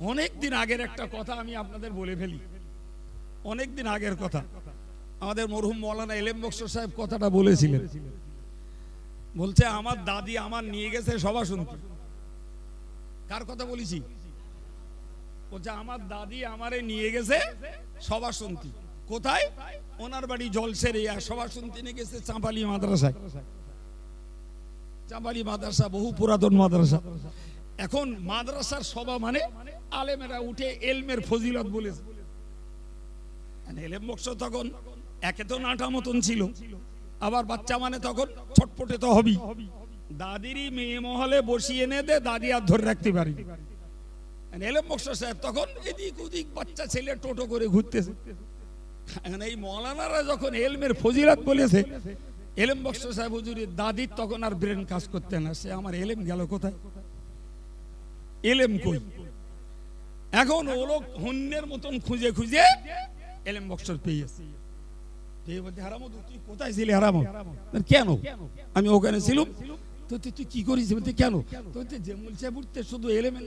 অনেক দিন আগের একটা কথা আমি আপনাদের বলে ফেলি। অনেক দিন আগের কথা। আমাদের মরহুম মৌলানা এলেম বক্স সাহেব কথাটা বলেছিলেন। বলছে, আমার দাদি আমার নিয়ে গেছে সভা শুনতে। কার কথা বলেছি? বলছে, আমার দাদি আমারে নিয়ে গেছে সভা শুনতে। কোথায়? ওনার বাড়ি জলসের ইয়া সভা শুনতে নিয়ে গেছে চাঁপালি মাদ্রাসায়। চাঁপালি মাদ্রাসা, বহু পুরাতন মাদ্রাসা। এখন মাদ্রাসার সভা মানে আলেমেরা উঠে এলমের ফজিলত বলেছে। মানে এলেম বক্স তখন, একে তো নাটা মতন ছিল। আবার বাচ্চা মানে তখন ছটপটে তো হবি। দাদিরই মেয়ে মহলে বসিয়ে এনে দে, দাদি আর ধরে রাখতে পারি এলেম বক্স সাহেব, তখন এদিক ওদিক বাচ্চা ছেলে টোটো করে এখন এই মৌলানারা যখন এলমের ফজিলাত বলেছে, এলেম বক্স সাহেব হুজুরের দাদির তখন আর ব্রেন কাজ করতে না, সে আমার এলেম গেল কোথায়? এলেম কই? এখন ও লোক হন্যের মতন খুঁজে খুঁজে এলেম বক্সর পেয়েছে কোথায় আমি ওখানে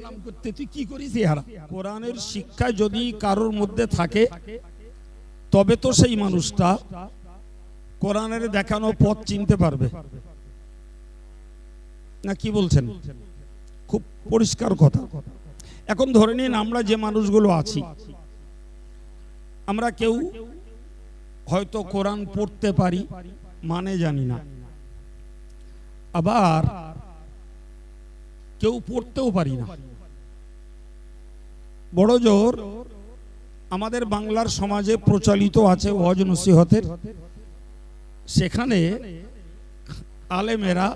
নাম করতে, তুই কি করিস এই হারা কোরআনের শিক্ষা যদি কারোর মধ্যে থাকে, তবে তো সেই মানুষটা কোরআনের দেখানো পথ চিনতে পারবে। না, কি বলছেন? খুব পরিষ্কার কথা। এখন ধরে নিন আমরা যে মানুষগুলো আছি, আমরা কেউ হয়তো কোরআন পড়তে পারি মানে জানি না। আবার কেউ পড়তেও পারি না। বড় জোর আমাদের বাংলার সমাজে প্রচলিত আছে ওয়াজ নসিহতের সেখানে আলেমেরা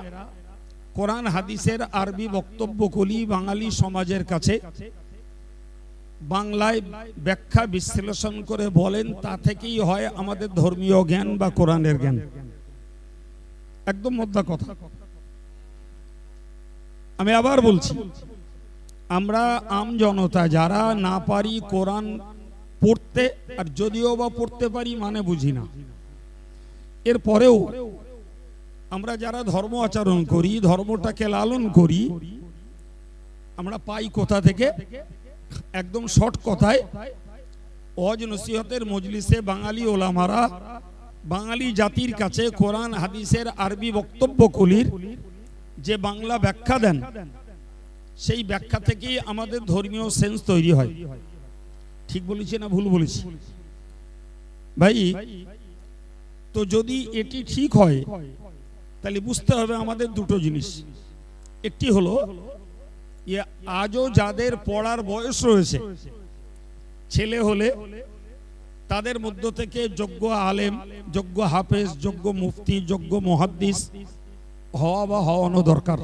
কোরআন, হাদিসের আরবি বক্তব্যগুলি বাঙালি সমাজের কাছে বাংলায় ব্যাখ্যা, বিশ্লেষণ করে বলেন, তা থেকেই হয় আমাদের ধর্মীয় জ্ঞান বা কোরআনের জ্ঞান। একদম মোদ্দা কথা। আমি আবার বলছি, আমরা আম জনতা, যারা না পারি কোরআন পড়তে, আর যদিও বা পড়তে পারি মানে বুঝি না এর পরেও আমরা যারা ধর্ম আচরণ করি, ধর্মটাকে লালন করি, আমরা পাই কোথা থেকে? একদম শর্ট কথায়, অজ নসিহতের মজলিসে বাঙালি ওলামারা, বাঙালি জাতির কাছে কোরআন, হাদিসের আরবি বক্তব্যগুলির যে বাংলা ব্যাখ্যা দেন, সেই ব্যাখ্যা থেকেই আমাদের ধর্মীয় সেন্স তৈরি হয়। ঠিক বলেছি না ভুল বলেছি? ভাই, তো যদি এটি ঠিক হয় তাহলে বুঝতে হবে আমাদের দুটো জিনিস। একটি হলো আজও যাদের পড়ার বয়স রয়েছে, ছেলে হলে তাদের মধ্য থেকে যোগ্য আলেম, যোগ্য হাফেজ, যোগ্য মুফতি, যোগ্য মহাদ্দিস হওয়া বা হওয়ানো দরকার।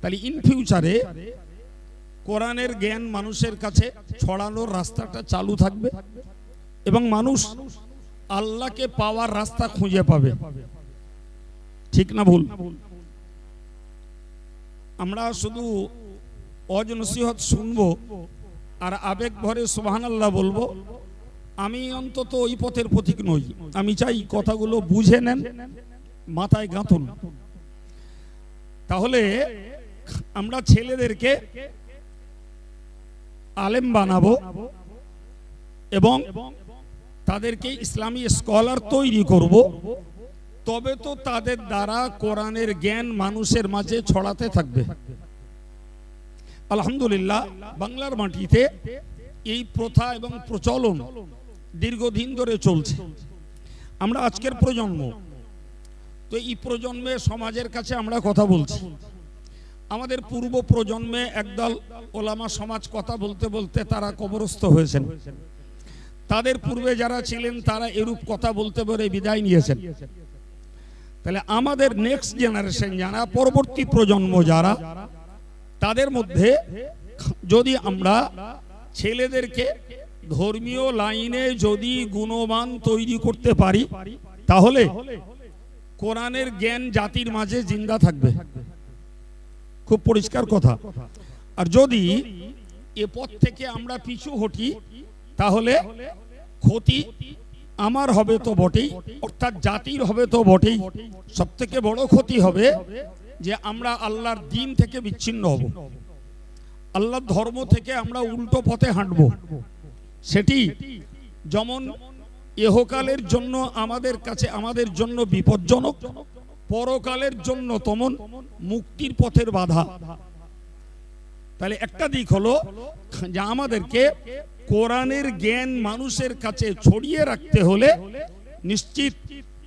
তাহলে ইন ফিউচারে কোরআনের জ্ঞান মানুষের কাছে ছড়ানোর রাস্তাটা চালু থাকবে এবং মানুষ আল্লাহকে পাওয়ার রাস্তা খুঁজে পাবে। ঠিক না ভুল? আমরা শুধু অজনসিহত শুনব আর আবেগ ভরে সোহান আল্লাহ বলব, আমি অন্তত ওই পথের প্রতীক নই। আমি চাই কথাগুলো বুঝে নেন, মাথায় গাঁথুন। তাহলে আমরা ছেলেদেরকে আলেম বানাবো এবং তাদেরকে ইসলামী স্কলার তৈরি করব। তবে তো তাদের দ্বারা কোরআনের জ্ঞান মানুষের মাঝে ছড়াতে থাকবে। আলহামদুলিল্লাহ, বাংলার মাটিতে এই প্রথা এবং প্রচলন দীর্ঘদিন ধরে চলছে। আমরা আজকের প্রজন্ম, তো এই প্রজন্মে সমাজের কাছে আমরা কথা বলছি। আমাদের পূর্ব প্রজন্মে একদল ওলামা সমাজ কথা বলতে বলতে তারা কবরস্থ হয়েছেন। তাদের পূর্বে যারা ছিলেন তারা এরূপ কথা বলতে বলে বিদায় নিয়েছেন। তাহলে আমাদের নেক্সট জেনারেশন যারা, পরবর্তী প্রজন্ম যারা, তাদের মধ্যে যদি আমরা ছেলেদেরকে ধর্মীয় লাইনে যদি গুণমান তৈরি করতে পারি, তাহলে কোরআনের জ্ঞান জাতির মাঝে জিন্দা থাকবে। খুব পরিষ্কার কথা। আর যদি এ পথ থেকে আমরা পিছু হটি, তাহলে ক্ষতি আমার হবে তো বটেই, অর্থাৎ জাতির হবে তো বটেই। সব থেকে বড় ক্ষতি হবে যে আমরা আল্লাহর দিন থেকে বিচ্ছিন্ন হব। আল্লাহর ধর্ম থেকে আমরা উল্টো পথে হাঁটবো। সেটি যেমন এহকালের জন্য আমাদের কাছে, আমাদের জন্য বিপজ্জনক, পরকালের জন্য তমন মুক্তির পথের বাধা। তাহলে একটা দিক হলো যে আমাদেরকে কোরআনের জ্ঞান মানুষের কাছে ছড়িয়ে রাখতে হলে নিশ্চিত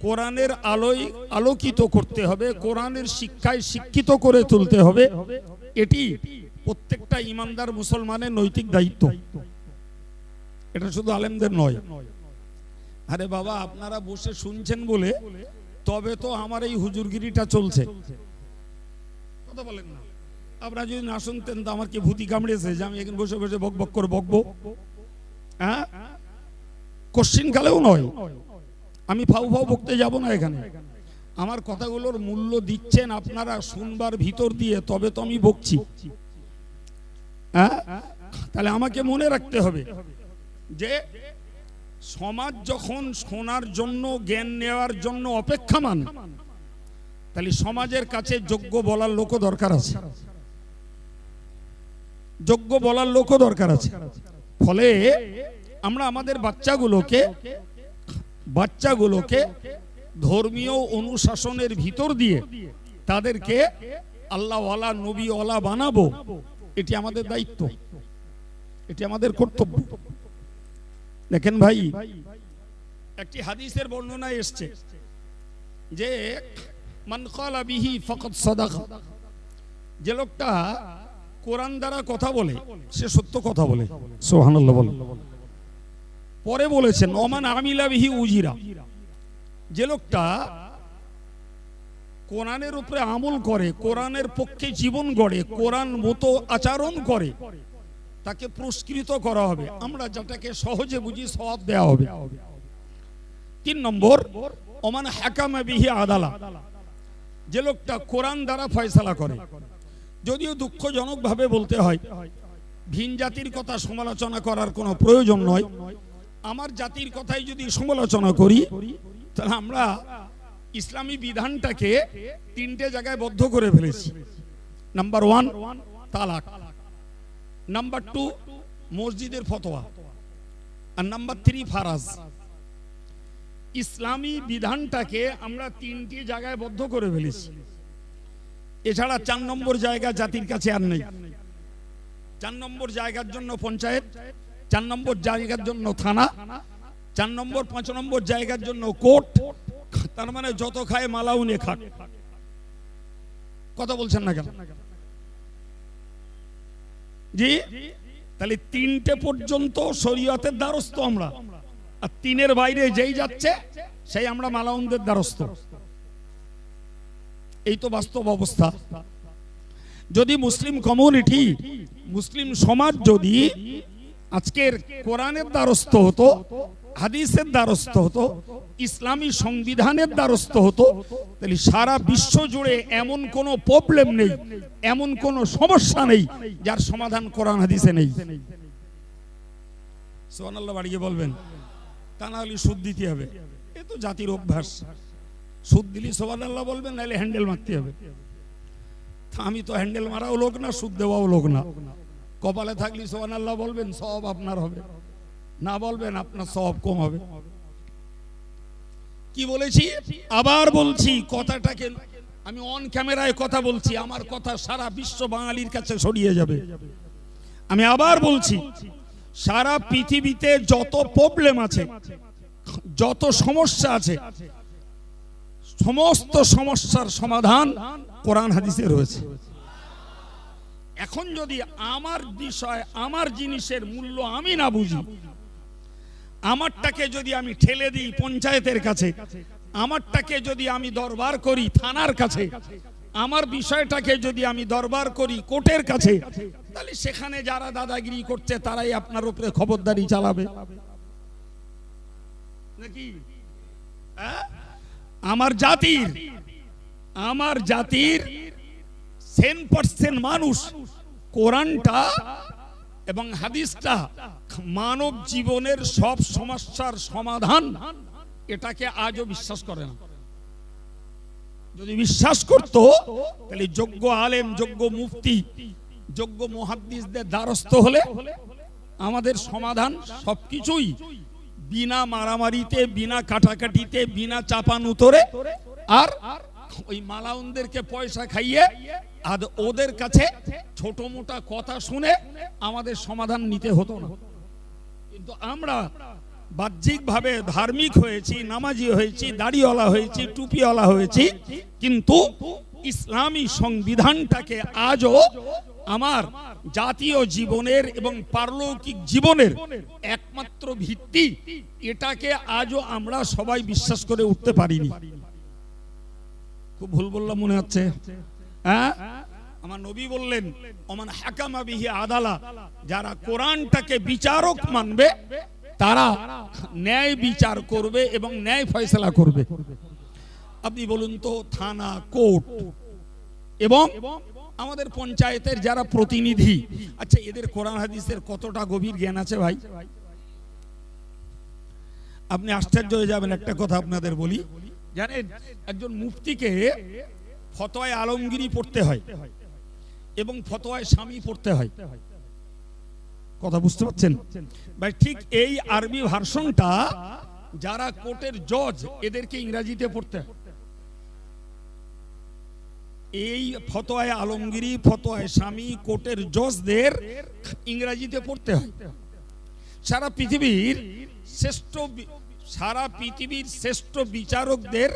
কোরআনের আলোয় আলোকিত করতে হবে, কোরআনের শিক্ষায় শিক্ষিত করে তুলতে হবে। এটি প্রত্যেকটা ইমানদার মুসলমানের নৈতিক দায়িত্ব। এটা শুধু আলেমদের নয়। আরে বাবা, আপনারা বসে শুনছেন বলে তবে তো আমার এই হুজুরগিরিটা চলছে। কথা বলেন না। আপনারা যদি না শুনতেন তো আমার কি ভূতি কামড়েছে যে আমি এখানে বসে বসে বক বক করে বকবো। হ্যাঁ কালেও নয়। আমি ফাউ ফাউ বকতে যাব না এখানে। আমার কথাগুলোর মূল্য দিচ্ছেন আপনারা শুনবার ভিতর দিয়ে, তবে তো আমি বকছি। হ্যাঁ তাহলে আমাকে মনে রাখতে হবে যে সমাজ যখন শোনার জন্য, জ্ঞান নেওয়ার জন্য অপেক্ষামান, তাহলে সমাজের কাছে যোগ্য বলার লোকও দরকার আছে। যোগ্য বলার লোকও দরকার আছে। ফলে আমরা আমাদের বাচ্চাগুলোকে বাচ্চাগুলোকে ধর্মীয় অনুশাসনের ভিতর দিয়ে তাদেরকে আল্লাহওয়ালা, নবীওয়ালা বানাবো, এটি আমাদের দায়িত্ব। এটি আমাদের কর্তব্য। দেখেন ভাই, একটি হাদিসের বর্ণনা এসছে যে, মান ক্বালা বিহি ফাকাদ সাদাকা। যে লোকটা কোরআন দ্বারা কথা বলে, সে সত্য কথা বলে। সুবহানাল্লাহ বলে। পরে বলেছেন, ওমান আমিলা বিহি উজিরা। যে লোকটা কোরআনের উপরে আমল করে, কোরআনের পক্ষে জীবন গড়ে, কোরআন মতো আচরণ করে, তাকে পুরস্কৃত করা হবে। আমরা যেটাকে সহজে বুঝি, সওয়াব দেওয়া হবে। তিন নম্বর, ওমান হাকামা বিহি আদালা। যে লোকটা কোরআন দ্বারা ফয়সালা করে। যদিও দুঃখজনকভাবে বলতে হয়, ভিন জাতির কথা সমালোচনা করার কোনো প্রয়োজন নয়। আমার জাতির কথাই যদি সমালোচনা করি, তাহলে আমরা ইসলামী বিধানটাকে তিনটে জায়গায় বদ্ধ করে ফেলেছি। নাম্বার ওয়ান, তালাক। নাম্বার টু, মসজিদের ফতোয়া। আর নাম্বার থ্রি, ফারাজ। ইসলামী বিধানটাকে আমরা তিনটি জায়গায় বদ্ধ করে ফেলেছি। এছাড়া চার নম্বর জায়গা জাতির কাছে আর নেই। চার নম্বর জায়গার জন্য পঞ্চায়েত, চার নম্বর জায়গার জন্য থানা, চার নম্বর, পাঁচ নম্বর জায়গার জন্য কোর্ট, তার মানে যত খায় মালাউনে খাক। কথা বলছেন না কেন? জি? তাহলে তিনটে পর্যন্ত শরীয়তের দ্বারস্থ আমরা। আর তিনের বাইরে যেই যাচ্ছে, সেই আমরা মালাউনদের দ্বারস্থ। এই তো বাস্তব অবস্থা। যদি মুসলিম কমিউনিটি মুসলিম সমাজ যদি আজকের কোরআনের দ্বারস্থ হতো, হাদিসের দ্বারস্থ হতো, ইসলামী সংবিধানের দ্বারস্থ হতো, তাহলে সারা বিশ্ব জুড়ে এমন কোনো প্রবলেম নেই, এমন কোনো সমস্যা নেই, যার সমাধান কোরআন হাদিসে নেই। সোহানাল্লাহ বাড়িয়ে বলবেন। তা না হলে সুদ দিতে হবে। এ তো জাতির অভ্যাস। সুদ দিলি সোহানাল্লাহ বলবেন, নাহলে হ্যান্ডেল মারতে হবে। আমি তো হ্যান্ডেল মারাও লোক না, সুদ দেওয়াও লোক না। কপালে থাকলে সোহান আল্লাহ বলবেন, সব আপনার হবে। না বলবেন, আপনার সব কম হবে। কি বলেছি? আবার বলছি, কথাটাকে আমি অন ক্যামেরায় কথা বলছি, আমার কথা সারা বিশ্ব বাঙালির কাছে ছড়িয়ে যাবে। আমি আবার বলছি, সারা পৃথিবীতে যত প্রবলেম আছে, যত সমস্যা আছে সমস্ত সমস্যার সমাধান কোরআন হাদিসে রয়েছে। এখন যদি আমার বিষয়, আমার জিনিসের মূল্য আমি না বুঝি, আমারটাকে যদি আমি ঠেলে দিই পঞ্চায়েতের কাছে, আমারটাকে যদি আমি দরবার করি থানার কাছে, আমার বিষয়টাকে যদি আমি দরবার করি কোর্টের কাছে, তাহলে সেখানে যারা দাদাগিরি করছে তারাই আপনার উপরে খবরদারি চালাবে। নাকি? হ্যাঁ? আমার জাতির আমার জাতির সেন পার্সেন্ট মানুষ কোরআনটা এবং হাদিসটা মানব জীবনের সব সমস্যার সমাধান এটাকে আজও বিশ্বাস করে না। যদি বিশ্বাস করত, তাহলে যোগ্য আলেম, যোগ্য মুফতি, যোগ্য মহাদ্দিসদের দ্বারস্থ হলে আমাদের সমাধান সবকিছুই বিনা মারামারিতে, বিনা কাটাকাটিতে, বিনা চাপানুতরে আর ওই মালাউনদেরকে পয়সা খাইয়ে আর ওদের কাছে ছোট মোটা কথা শুনে আমাদের সমাধান নিতে হতো না। কিন্তু আমরা বাহ্যিকভাবে ধার্মিক হয়েছি, নামাজি হয়েছি, দাড়িওয়ালা হয়েছি, টুপিওয়ালা হয়েছি, কিন্তু ইসলামী সংবিধানটাকে আজও আমার জাতীয় জীবনের এবং পারলৌকিক জীবনের একমাত্র ভিত্তি, এটাকে আজও আমরা সবাই বিশ্বাস করে উঠতে পারিনি। খুব ভুল বললাম মনে হচ্ছে। হ্যাঁ? আমার নবী বললেন অমান হাকামা বিহি আদালা যারা কোরআনটাকে বিচারক মানবে, তারা ন্যায় বিচার করবে এবং ন্যায় ফয়সলা করবে। আপনি বলুন তো, থানা, কোর্ট এবং আমাদের পঞ্চায়েতের যারা প্রতিনিধি আচ্ছা এদের কোরআন হাদিসের কতটা গভীর জ্ঞান আছে ভাই? আপনি আশ্চর্য হয়ে যাবেন, একটা কথা আপনাদের বলি। জানেন, একজন মুফতিকে ফতোয়ায় আলমগিরি পড়তে হয় এবং ফতোয়ায় স্বামী পড়তে হয়। কথা বুঝতে পারছেন? ভাই, ঠিক এই আরবি ভার্সনটা যারা কোর্টের জজ, এদেরকে ইংরেজিতে পড়তে হয়। এই ফতোয়ায় আলমগিরি ফতোয়ায় স্বামী কোর্টের জজদের ইংরেজিতে পড়তে হয়। সারা পৃথিবীর শ্রেষ্ঠ সারা পৃথিবীর শ্রেষ্ঠ বিচারকদের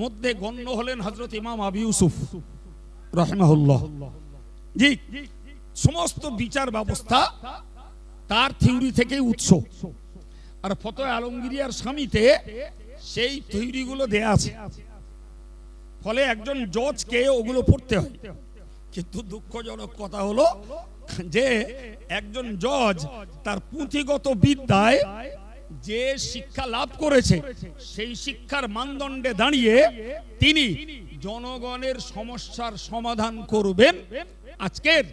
মধ্যে গণ্য হলেন হজরত ইমাম আবি ইউসুফ, রহমাহুল্লাহ। জি, সমস্ত বিচার ব্যবস্থা তার থিওরি থেকেই উৎস। আর ফতোয় আলমগিরি আর স্বামীতে সেই থিওরিগুলো দেয়া আছে। ফলে একজন জজকে ওগুলো পড়তে হয়। কিন্তু দুঃখজনক কথা হলো যে একজন জজ তার পুঁথিগত বিদ্যায় যে শিক্ষা লাভ করেছে, সেই শিক্ষার মানদণ্ডে দাঁড়িয়ে তিনি জনগণের সমস্যার সমাধান করবেন আজকের।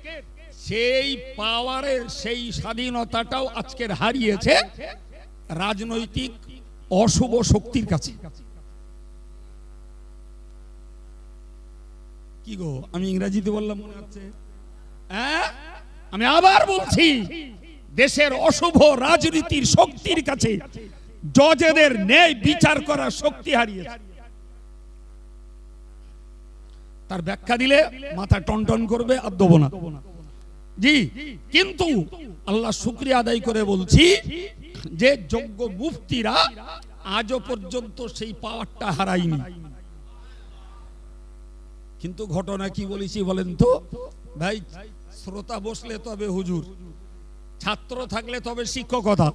সেই পাওয়ারের, সেই স্বাধীনতাটাও আজকের হারিয়েছে রাজনৈতিক অশুভ শক্তির কাছে। কি গো? আমি ইংরেজিতে বললাম মনে হচ্ছে হ্যাঁ? আমি আবার বলছি, দেশের অশুভ রাজনীতির শক্তির কাছে জজেদের ন্যায় বিচার করার শক্তি হারিয়েছে। তার ব্যাখ্যা দিলে মাথা টনটন করবে আর দেবো না। জি, কিন্তু আল্লাহ শুক্রিয়া আদায় করে বলছি যে যোগ্য মুফতিরা আজও পর্যন্ত সেই পাওয়ারটা হারায়নি। কিন্তু ঘটনা কি বলেছি বলেন তো? ভাই, শ্রোতা বসলে তবে হুজুর, ছাত্র থাকলে তবে শিক্ষকতা,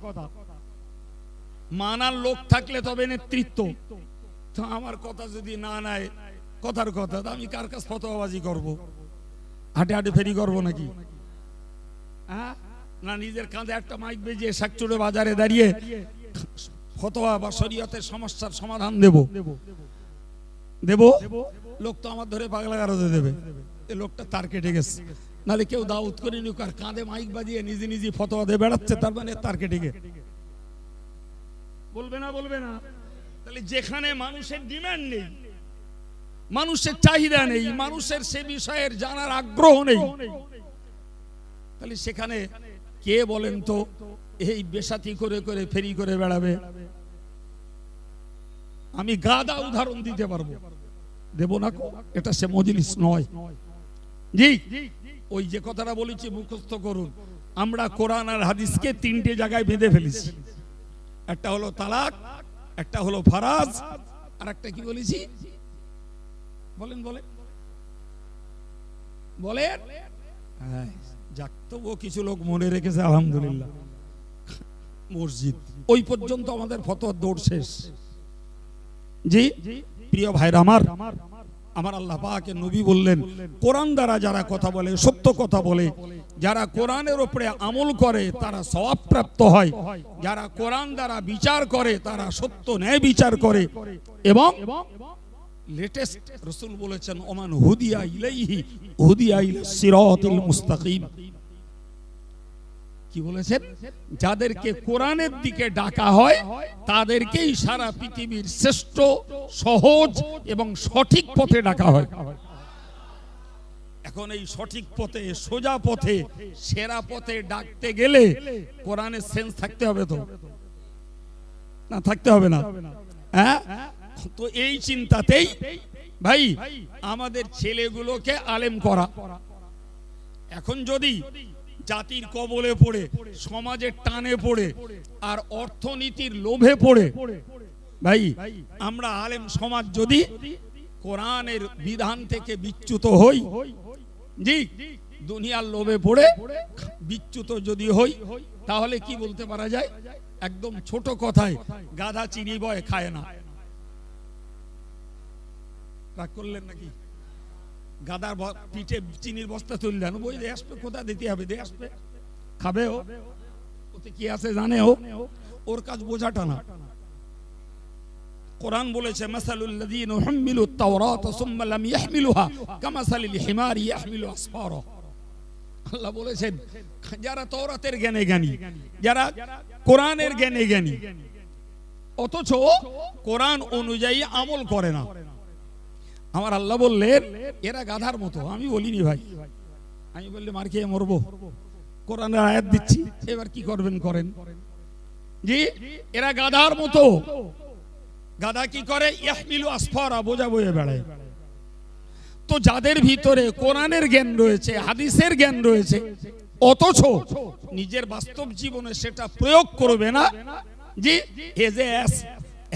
মানার লোক থাকলে তবে নেতৃত্ব। তো আমার কথা যদি না নেয়, কথার কথা আমি কার কাছ ফতোয়াবাজি করব? হাটে হাটে ফেরি করব নাকি? হ্যাঁ? না, নিজের কাঁধে একটা মাইক বেজিয়ে শাকচুড়ে বাজারে দাঁড়িয়ে ফতোয়া বা শরীয়তের সমস্যার সমাধান দেব? দেব? লোক তো আমার ধরে পাগলা গারদে দেবে। এ লোকটা তার কেটে গেছে। নালে কেউ দাউদ করে নিক আর কাঁধে মাইক বাজিয়ে নিজে নিজে ফতোয়া দিয়ে বেড়াচ্ছে, তার মানে তার কেটে গে বলবে না বলবে না। তাহলে যেখানে মানুষের ডিমান্ড নেই, মানুষের চাহিদা নেই, মানুষের সে বিষয়ের জানার আগ্রহ নেই, তাহলে সেখানে কে বলেন তো, এই বেসাতি করে করে ফেরি করে বেড়াবে? আমি গাদা উদাহরণ দিতে পারব। দেব না এটা সে মজলিস নয়। জি ওই যে কথাটা বলেছি মুখস্থ করুন। আমরা কোরআন আর হাদিসকে তিনটে জায়গায় বেঁধে ফেলেছি। একটা হলো তালাক একটা হলো ফারাজ আর একটা কি বলেছি? বলেন বলেন। বলেন? হ্যাঁ, যাক তবুও কিছু লোক মনে রেখেছে আলহামদুলিল্লাহ। মসজিদ ওই পর্যন্ত আমাদের ফতোয়ার দৌড় শেষ। জি? প্রিয় ভাইরা আমার আমার আল্লাহ পাকের নবী বললেন, কোরআন দ্বারা যারা কথা বলে, সত্য কথা বলে, যারা কোরআনের উপরে আমল করে, তারা সওয়াবপ্রাপ্ত হয়। যারা কোরআন দ্বারা বিচার করে, তারা সত্য ন্যায় বিচার করে। এবং লেটেস্ট রসুল বলেছেন, ওমান হুদিয়া ইলাইহি, হুদিয়া ইলা সিরাতিল মুস্তাকিম। কি বলেছেন? যাদেরকে কোরআনের দিকে ডাকা হয়, তাদেরকেই সারা পৃথিবীর শ্রেষ্ঠ, সহজ এবং সঠিক পথে ডাকা হয়। এখন এই সঠিক পথে, সোজা পথে, সেরা পথে ডাকতে গেলে কোরআনের সেন্স থাকতে হবে তো। না, থাকতে হবে না। হ্যাঁ? তো এই চিন্তাতেই, ভাই, আমাদের ছেলেগুলোকে আলেম করা। এখন যদি জাতির কবলে পড়ে, সমাজের টানে পড়ে, আর অর্থনীতির লোভে পড়ে। ভাই, আমরা আলেম সমাজ যদি কোরআনের বিধান থেকে বিচ্যুত হই, জি, দুনিয়ার লোভে পড়ে, বিচ্যুত যদি হই, তাহলে কি বলতে পারা যায়? একদম ছোট কথায়, গাধা চিনি বয় খায় না। রাগ করলেন নাকি? গাদার পিঠে চিনির বস্তা তুললেন। বই দিয়ে আসবে, কোথা দিতে হবে? দিয়ে আসবে। খাবে ও। ওতে কি আছে জানে ও? ওর কাজ বোঝাটা না। কোরআন বলেছে হুমিলুত তাওরাত সুম্মা লাম ইয়াহমিলুহা কামাসালিল হিমারি ইয়াহমিলু আল্লাহ বলেছেন, যারা তওরাতের জ্ঞানে জ্ঞানী, যারা কোরআনের জ্ঞানে জ্ঞানী, অথচ কোরআন অনুযায়ী আমল করে না। আমার আল্লাহ বললেন, এরা গাধার মতো, আমি বলিনি ভাই। আমি বললে, মার খেয়ে মরবো। কোরআনের আয়াত দিচ্ছি, এবার কি করবেন করেন? জি, এরা গাধার মতো। গাধা কি করে? ইয়াহমিলু আসফারা, বোঝা বয়ে বেড়ায়। তো যাদের ভিতরে কোরআনের জ্ঞান রয়েছে, হাদিসের জ্ঞান রয়েছে, অথচ নিজের বাস্তব জীবনে সেটা প্রয়োগ করবে না, জি অ্যাস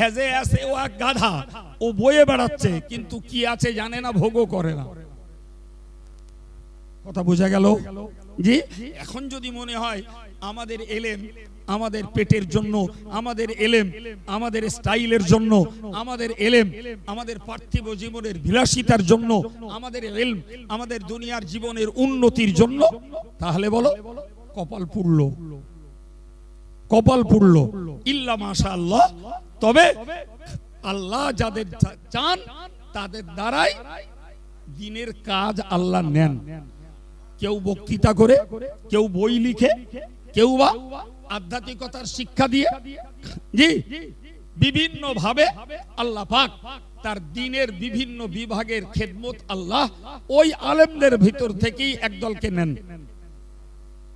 হেজে অ্যাস ও গাধা ও বয়ে বেড়াচ্ছে, কিন্তু কি আছে জানে না, ভোগও করে না। কথা বোঝা গেল? জি? এখন যদি মনে হয়, আমাদের এলেম, আমাদের পেটের জন্য, আমাদের এলেম, আমাদের স্টাইলের জন্য, আমাদের এলেম, আমাদের পার্থিব জীবনের বিলাসিতার জন্য, আমাদের এলম, আমাদের দুনিয়ার জীবনের উন্নতির জন্য, তাহলে বলো, কপাল পুড়ল। কপাল পুড়ল। ইল্লা মাশা আল্লাহ তবে আল্লাহ যাদের চান তাদের দ্বারাই দিনের কাজ আল্লাহ নেন। কেউ বক্তৃতা করে কেউ বই লিখে কেউ বা আধ্যাত্মিকতার শিক্ষা দিয়ে জি বিভিন্ন ভাবে আল্লাহ পাক তার দিনের বিভিন্ন বিভাগের খেদমত আল্লাহ ওই আলেমদের ভিতর থেকেই একদলকে নেন।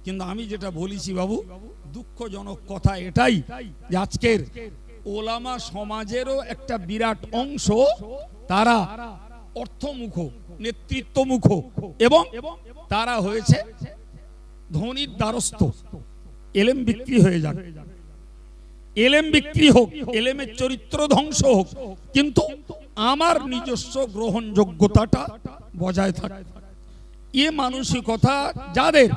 কিন্তু আমি যেটা বলেছি বাবু দুঃখজনক কথা এটাই যে আজকের ওলামা সমাজেরও একটা বিরাট অংশ, তারা অর্থমুখ, নেতৃত্বমুখ এবং তারা হয়েছে ধনির দ্বারস্থ। এলেম বিক্রি হয়ে যাক। এলেম বিক্রি হোক, এলেমের চরিত্র ধ্বংস হোক, কিন্তু আমার নিজস্ব গ্রহণযোগ্যতাটা বজায় থাকে। এ মানসিকতা যাদের,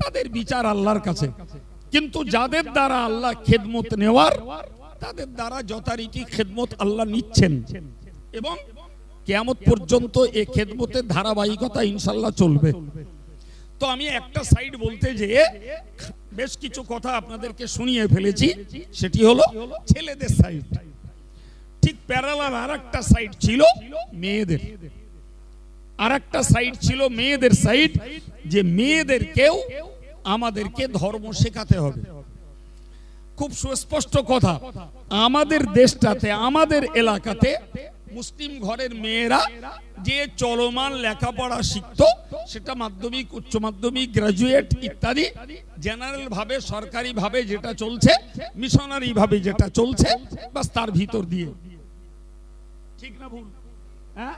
তাদের বিচার আল্লাহর কাছে। কিন্তু যাদের দ্বারা আল্লাহ খেদমত নেওয়ার তাদের দ্বারা যথারীতি খেদমত আল্লাহ নিচ্ছেন। এবং কেয়ামত পর্যন্ত এ খেদমতের ধারাবাহিকতা ইনশাল্লাহ চলবে। তো আমি একটা সাইড বলতে যে, বেশ কিছু কথা আপনাদেরকে শুনিয়ে ফেলেছি। সেটি হলো ছেলেদের সাইড। ঠিক প্যারালাল আর একটা সাইড ছিল মেয়েদের। আর একটা সাইড ছিল মেয়েদের সাইড, যে মেয়েদেরকেও আমাদেরকে ধর্ম শেখাতে হবে। খুব সুস্পষ্ট কথা। আমাদের দেশটাতে, আমাদের এলাকাতে মুসলিম ঘরের মেয়েরা যে চলমান লেখাপড়া শিখতো, সেটা মাধ্যমিক, উচ্চ মাধ্যমিক, গ্রাজুয়েট ইত্যাদি জেনারেল ভাবে সরকারি ভাবে যেটা চলছে মিশনারি ভাবে যেটা চলছে, বাস তার ভিতর দিয়ে। ঠিক না ভুল? হ্যাঁ?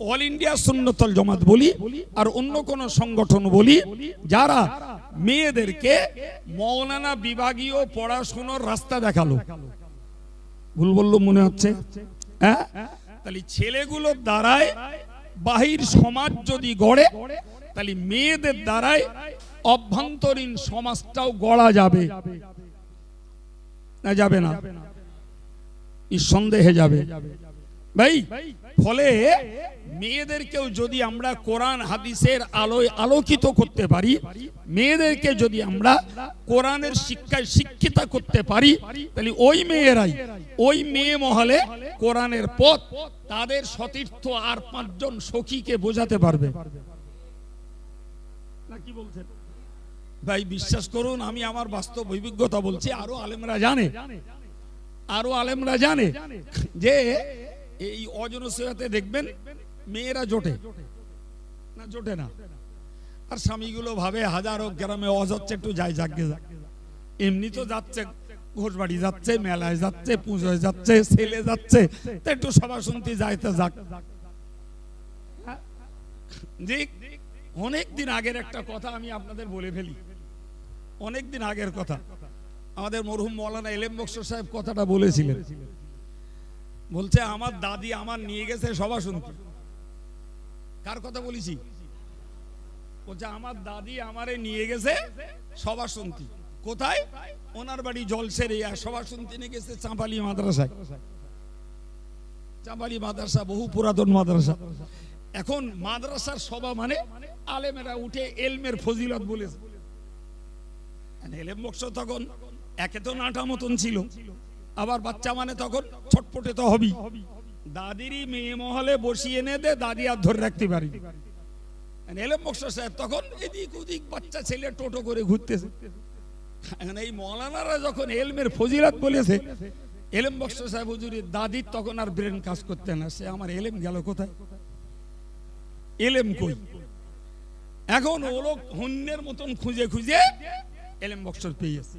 অল ইন্ডিয়া সুন্নতল জমাত বলি আর অন্য কোন সংগঠন বলি যারা মেয়েদেরকে মৌলানা বিভাগীয় পড়াশোনার রাস্তা দেখাল। ভুল বলল মনে হচ্ছে? হ্যাঁ? তাহলে ছেলেগুলোর দ্বারাই বাহির সমাজ যদি গড়ে, তাহলে মেয়েদের দ্বারাই অভ্যন্তরীণ সমাজটাও গড়া যাবে। না যাবে না। নিঃসন্দেহে যাবে। ভাই ফলে মেয়েদেরকেও যদি আমরা কোরআন হাদিসের আলোয় আলোকিত করতে পারি, মেয়েদেরকে যদি আমরা কোরআনের শিক্ষায় শিক্ষিতা করতে পারি, তাহলে ওই মেয়েরাই, ওই মেয়ে মহলে কোরআনের পথ তাদের সতীর্থ আর পাঁচজন সখীকে বোঝাতে পারবে। ভাই, বিশ্বাস করুন, আমি আমার বাস্তব অভিজ্ঞতা বলছি, আরও আলেমরা জানে। আরও আলেমরা জানে যে এই অজনসেবাতে দেখবেন মেয়েরা জোটে। না জোটে না। আর স্বামীগুলো ভাবে হাজারো গ্রামে অজ হচ্ছে একটু যাই, যাকে এমনি তো যাচ্ছে, ঘোষবাড়ি যাচ্ছে, মেলায় যাচ্ছে, পুজোয় যাচ্ছে ছেলে যাচ্ছে। একটু সভা শুনতে যাইতে যাক। অনেক দিন আগের একটা কথা আমি আপনাদের বলে ফেলি। অনেক দিন আগের কথা। আমাদের মরহুম মৌলানা এলেম বক্স সাহেব কথাটা বলেছিলেন। বলছে, আমার দাদি আমার নিয়ে গেছে সভা শুনতে। কার কথা বলেছি? বলছে, আমার দাদি আমারে নিয়ে গেছে সভা শুনতে। কোথায়? ওনার বাড়ি জলসের ইয়া সভা শুনতে নিয়ে গেছে চাঁপালি মাদ্রাসায়। চাঁপালি মাদ্রাসা, বহু পুরাতন মাদ্রাসা। এখন মাদ্রাসার সভা মানে আলেমেরা উঠে এলমের ফজিলত বলেছে। এলেম বক্স তখন, একে তো নাটা মতন ছিল। আবার বাচ্চা মানে তখন ছটপটে তো হবি। দাদিরই মেয়ে মহলে বসিয়ে এনে দে, দাদি আর ধরে রাখতে পারি এলেম বক্স সাহেব তখন এদিক ওদিক বাচ্চা ছেলে টোটো করে ঘুরতেছে। এই মৌলানারা যখন এলমের ফজিলত বলেছে, এলেম বক্স সাহেব হুজুরি দাদির তখন আর ব্রেন কাজ করতে না, সে আমার এলেম গেল কোথায়? এলেম কই? এখন ও লোক হন্যের মতন খুঁজে খুঁজে এলেম বক্সর পেয়েছে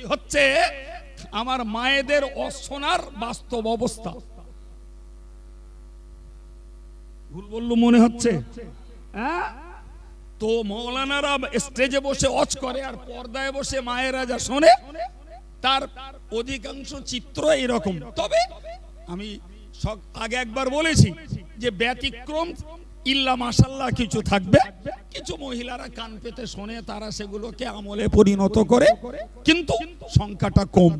হচ্ছে আমার মায়েদের অশোনার বাস্তব অবস্থা। ভুল বলল মনে হচ্ছে? হ্যাঁ? তো মৌলানারা স্টেজে বসে অচ করে আর পর্দায় বসে মায়েরা যা শোনে, তার অধিকাংশ চিত্র এরকম তবে আমি আগে একবার বলেছি যে ব্যতিক্রম ইল্লা মাসাল্লাহ কিছু থাকবে। কিছু মহিলারা কান পেতে শোনে, তারা সেগুলোকে আমলে পরিণত করে। কিন্তু সংখ্যাটা কম।